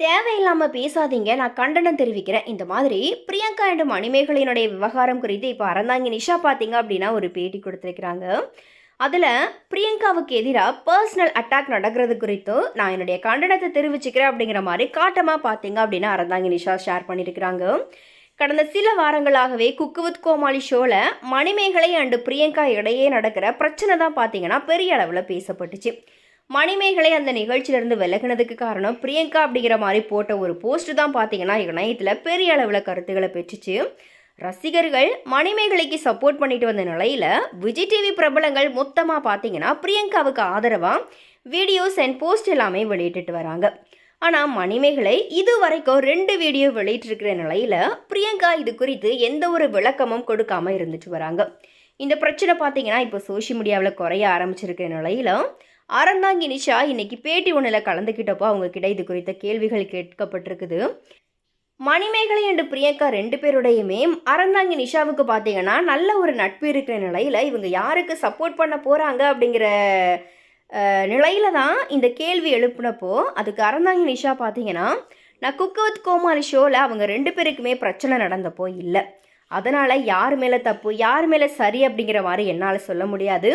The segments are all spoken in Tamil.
தேவையில்லாமல் பேசாதீங்க. நான் கண்டனம் தெரிவிக்கிறேன். இந்த மாதிரி பிரியங்கா அண்ட் மணிமேகலையினுடைய விவகாரம் குறித்து இப்போ அறந்தாங்கி நிஷா பார்த்தீங்க அப்படின்னா ஒரு பேட்டி கொடுத்துருக்குறாங்க. அதில் பிரியங்காவுக்கு எதிராக பர்சனல் அட்டாக் நடக்கிறது குறித்தும் நான் என்னுடைய கண்டனத்தை தெரிவிச்சுக்கிறேன் அப்படிங்கிற மாதிரி காட்டமாக பார்த்தீங்க அப்படின்னா அறந்தாங்க நிஷா ஷேர் பண்ணியிருக்கிறாங்க கடந்த சில வாரங்களாகவே குக்கு வித் கோமாளி ஷோவில் மணிமேகலை அண்டு பிரியங்கா இடையே நடக்கிற பிரச்சனை தான் பார்த்தீங்கன்னா பெரிய அளவில் பேசப்பட்டுச்சு. மணிமேகலை அந்த நிகழ்ச்சியிலிருந்து விலகினதுக்கு காரணம் பிரியங்கா அப்படிங்கிற மாதிரி போட்ட ஒரு போஸ்ட் தான் பார்த்தீங்கன்னா இணையத்தில் பெரிய அளவில் கருத்துக்களை பெற்றுச்சு. ரசிகர்கள் மணிமேகலைக்கு சப்போர்ட் பண்ணிட்டு வந்த நிலையில் விஜய் டிவி பிரபலங்கள் மொத்தமாக பார்த்தீங்கன்னா பிரியங்காவுக்கு ஆதரவாக வீடியோஸ் அண்ட் போஸ்ட் எல்லாமே வெளியிட்டுட்டு வராங்க. ஆனால் மணிமேகலை இது வரைக்கும் ரெண்டு வீடியோ வெளியிட்டிருக்கிற நிலையில் பிரியங்கா இது குறித்து எந்த ஒரு விளக்கமும் கொடுக்காம இருந்துட்டு வராங்க. இந்த பிரச்சனை பார்த்தீங்கன்னா இப்போ சோஷியல் மீடியாவில் குறைய ஆரம்பிச்சிருக்கிற நிலையில் அறந்தாங்கி நிஷா இன்னைக்கு பேட்டி ஒன்றில் கலந்துக்கிட்டப்போ அவங்க கிட்ட இது குறித்த கேள்விகள் கேட்கப்பட்டிருக்குது. மணிமேகலை அண்டு பிரியங்கா ரெண்டு பேருடையுமே அறந்தாங்கி நிஷாவுக்கு பார்த்தீங்கன்னா நல்ல ஒரு நட்பு இருக்கிற நிலையில் இவங்க யாருக்கு சப்போர்ட் பண்ண போகிறாங்க அப்படிங்கிற நிலையில தான் இந்த கேள்வி எழுப்புனப்போ அதுக்கு அறந்தாங்கி நிஷா பார்த்தீங்கன்னா நான் குக்கு வித் கோமாளி ஷோவில் அவங்க ரெண்டு பேருக்குமே பிரச்சனை நடந்தப்போ இல்லை. அதனால் யார் மேலே தப்பு யார் மேலே சரி அப்படிங்கிற மாதிரி என்னால் சொல்ல முடியாது.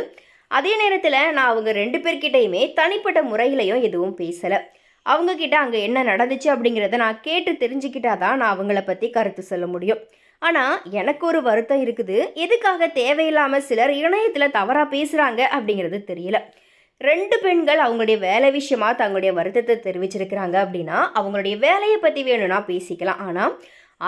அதே நேரத்தில் நான் அவங்க ரெண்டு பேர்கிட்டையுமே தனிப்பட்ட முறையிலையும் எதுவும் பேசலை. அவங்கக்கிட்ட அங்கே என்ன நடந்துச்சு அப்படிங்கிறத நான் கேட்டு தெரிஞ்சுக்கிட்டா தான் நான் அவங்கள பற்றி கருத்து சொல்ல முடியும். ஆனால் எனக்கு ஒரு வருத்தம் இருக்குது. எதுக்காக தேவையில்லாமல் சிலர் இணையத்தில் தவறாக பேசுகிறாங்க அப்படிங்கிறது தெரியல. ரெண்டு பெண்கள் அவங்களுடைய வேலை விஷயமாக தங்களுடைய வருத்தத்தை தெரிவிச்சிருக்கிறாங்க அப்படின்னா அவங்களுடைய வேலையை பற்றி வேணும்னா பேசிக்கலாம். ஆனால்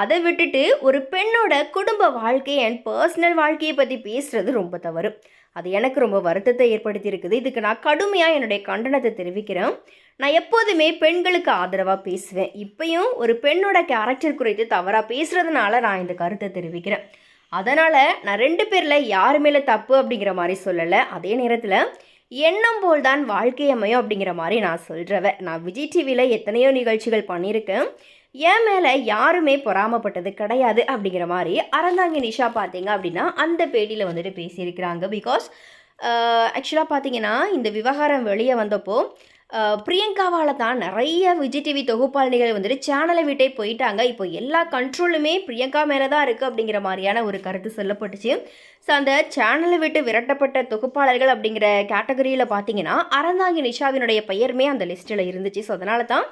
அதை விட்டுட்டு ஒரு பெண்ணோட குடும்ப வாழ்க்கை அண்ட் பர்சனல் வாழ்க்கையை பற்றி பேசுகிறது ரொம்ப தவறு. அது எனக்கு ரொம்ப வருத்தத்தை ஏற்படுத்தியிருக்குது. இதுக்கு நான் கடுமையாக என்னுடைய கண்டனத்தை தெரிவிக்கிறேன். நான் எப்போதுமே பெண்களுக்கு ஆதரவாக பேசுவேன். இப்பையும் ஒரு பெண்ணோட கேரக்டர் குறித்து தவறாக பேசுகிறதுனால நான் இந்த கருத்தை தெரிவிக்கிறேன். அதனால் நான் ரெண்டு பேரில் யார் மேலே தப்பு அப்படிங்கிற மாதிரி சொல்லலை. அதே நேரத்தில் எண்ணம் போல் தான் வாழ்க்கை அமையும் அப்படிங்கிற மாதிரி நான் சொல்கிறவ நான் விஜய் டிவியில் எத்தனையோ நிகழ்ச்சிகள் பண்ணியிருக்கேன். என் மேலே யாருமே பொறாமப்பட்டது கிடையாது அப்படிங்கிற மாதிரி அறந்தாங்கி நிஷா பார்த்தீங்க அப்படின்னா அந்த பேட்டியில் வந்துட்டு பேசியிருக்கிறாங்க. பிகாஸ் ஆக்சுவலாக பார்த்தீங்கன்னா இந்த விவகாரம் வெளியே வந்தப்போ பிரியங்காவால் தான் நிறைய விஜய் டிவி தொகுப்பாளிகள் வந்துட்டு சேனலை விட்டே போயிட்டாங்க. இப்போ எல்லா கண்ட்ரோலுமே பிரியங்கா மேலே தான் இருக்குது அப்படிங்கிற மாதிரியான ஒரு கருத்து சொல்லப்பட்டுச்சு. ஸோ அந்த சேனலை விட்டு விரட்டப்பட்ட தொகுப்பாளர்கள் அப்படிங்கிற கேட்டகரியில் பார்த்தீங்கன்னா அறந்தாங்கி நிஷாவினுடைய பெயருமே அந்த லிஸ்ட்டில் இருந்துச்சு. ஸோ அதனால தான்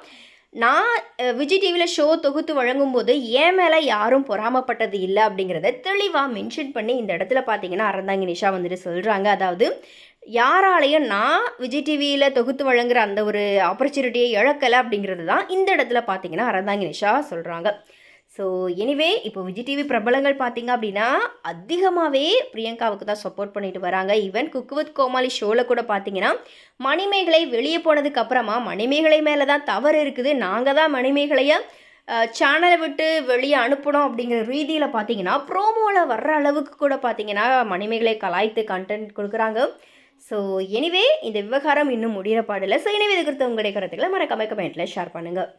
நான் விஜய் டிவியில் ஷோ தொகுத்து வழங்கும்போது ஏன் மேலே யாரும் பொறாமப்பட்டது இல்லை அப்படிங்கிறத தெளிவாக மென்ஷன் பண்ணி இந்த இடத்துல பார்த்தீங்கன்னா அறந்தாங்கி நிஷா வந்துட்டு சொல்கிறாங்க அதாவது யாராலையும் நான் விஜய் டிவியில் தொகுத்து வழங்குற அந்த ஒரு ஆப்பர்ச்சுனிட்டியை இழக்கலை அப்படிங்கிறது தான் இந்த இடத்துல பார்த்தீங்கன்னா அறந்தாங்கி நிஷா சொல்கிறாங்க ஸோ எனிவே இப்போ விஜய் டிவி பிரபலங்கள் பார்த்தீங்க அப்படின்னா அதிகமாகவே பிரியங்காவுக்கு தான் சப்போர்ட் பண்ணிட்டு வராங்க. ஈவன் குக்கு வித் கோமாளி ஷோவில் கூட பார்த்தீங்கன்னா மணிமேகலை வெளியே போனதுக்கு அப்புறமா மணிமேகலை மேலே தான் தவறு இருக்குது. நாங்கள் தான் மணிமேகலையை சேனலை விட்டு வெளியே அனுப்பணும் அப்படிங்கிற ரீதியில் பார்த்தீங்கன்னா ப்ரோமோவில் வர்ற அளவுக்கு கூட பார்த்தீங்கன்னா மணிமேகலை கலாய்த்து கண்டென்ட் கொடுக்குறாங்க. ஸோ எனிவே இந்த விவகாரம் இன்னும் முடிகிற பாடலை ஸோ எனவே இது குறித்து உங்களுடைய கருத்துக்களை மறக்காம கமெண்ட்டில் ஷேர் பண்ணுங்கள்